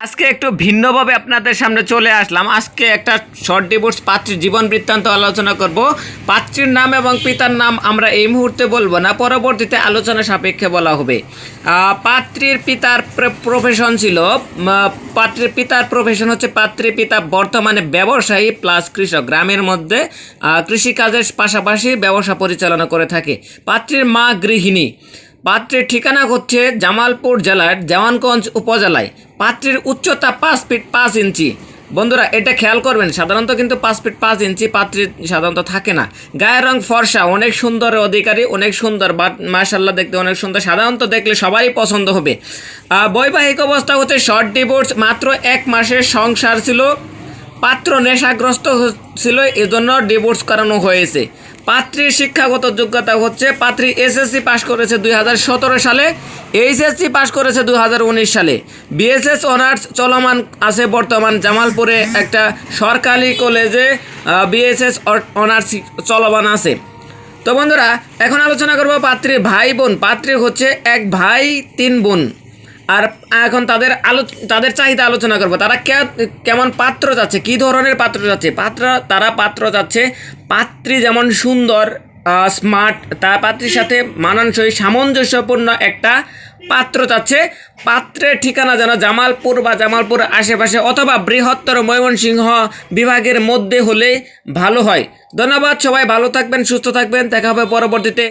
আজকে একটু ভিন্নভাবে আপনাদের সামনে চলে আসলাম। আজকে একটা শর্ট ডিভোর্স পাত্রীর জীবন বৃত্তান্ত আলোচনা করব। পাত্রীর নাম এবং পিতার নাম আমরা এই মুহূর্তে বলব না, পরবর্তীতে আলোচনা সাপেক্ষে বলা হবে। পাত্রীর পিতার প্রফেশন ছিল পাত্রীর পিতার প্রফেশন হচ্ছে পাত্রীর পিতা বর্তমানে ব্যবসায়ী প্লাস কৃষক। গ্রামের মধ্যে কৃষিকাজের পাশাপাশি ব্যবসা পরিচালনা করে থাকে। পাত্রীর মা গৃহিণী। পাত্রের ঠিকানা হচ্ছে জামালপুর জেলার দেওয়ানগঞ্জ উপজেলায়। পাত্রের উচ্চতা পাঁচ ফিট পাঁচ ইঞ্চি। বন্ধুরা, এটা খেয়াল করবেন, সাধারণত কিন্তু পাঁচ ফিট পাঁচ ইঞ্চি পাত্রী সাধারণত থাকে না। গায়ের রং ফর্সা, অনেক সুন্দর অধিকারী, অনেক সুন্দর বা মার্শাল্লাহ দেখতে অনেক সুন্দর। সাধারণত দেখলে সবারই পছন্দ হবে। বৈবাহিক অবস্থা হচ্ছে শর্ট ডিভোর্স মাত্র এক মাসের সংসার ছিল। পাত্র নেশাগ্রস্ত ছিল এজন্য ডিভোর্স করানো হয়েছে। পাত্রীর শিক্ষাগত যোগ্যতা হচ্ছে, পাত্রী এসএসসি পাশ করেছে দুই হাজার সতেরো সালে, এইচএসসি পাশ করেছে দুই হাজার উনিশ সালে। বিএসএস অনার্স চলমান আছে বর্তমান জামালপুরে, একটা সরকারি কলেজে বিএসএস অনার্স চলমান আছে। তো বন্ধুরা, এখন আলোচনা করব পাত্রীর ভাই বোন। পাত্রী হচ্ছে এক ভাই, তিন বোন। আর এখন তাদের আলো তাদের চাহিদা আলোচনা করব। তারা কেমন পাত্র চাচ্ছে? কি ধরনের পাত্র চাচ্ছে? পাত্র তারা পাত্র চাচ্ছে পাত্রী যেমন সুন্দর স্মার্ট তার পাত্রীর সাথে মানানসই, সামঞ্জস্যপূর্ণ একটা পাত্র চাচ্ছে। পাত্রের ঠিকানা যেন জামালপুর বা জামালপুর আশেপাশে অথবা বৃহত্তর ময়মনসিংহ বিভাগের মধ্যে হলে ভালো হয়। ধন্যবাদ, সবাই ভালো থাকবেন, সুস্থ থাকবেন। দেখা হবে পরবর্তীতে।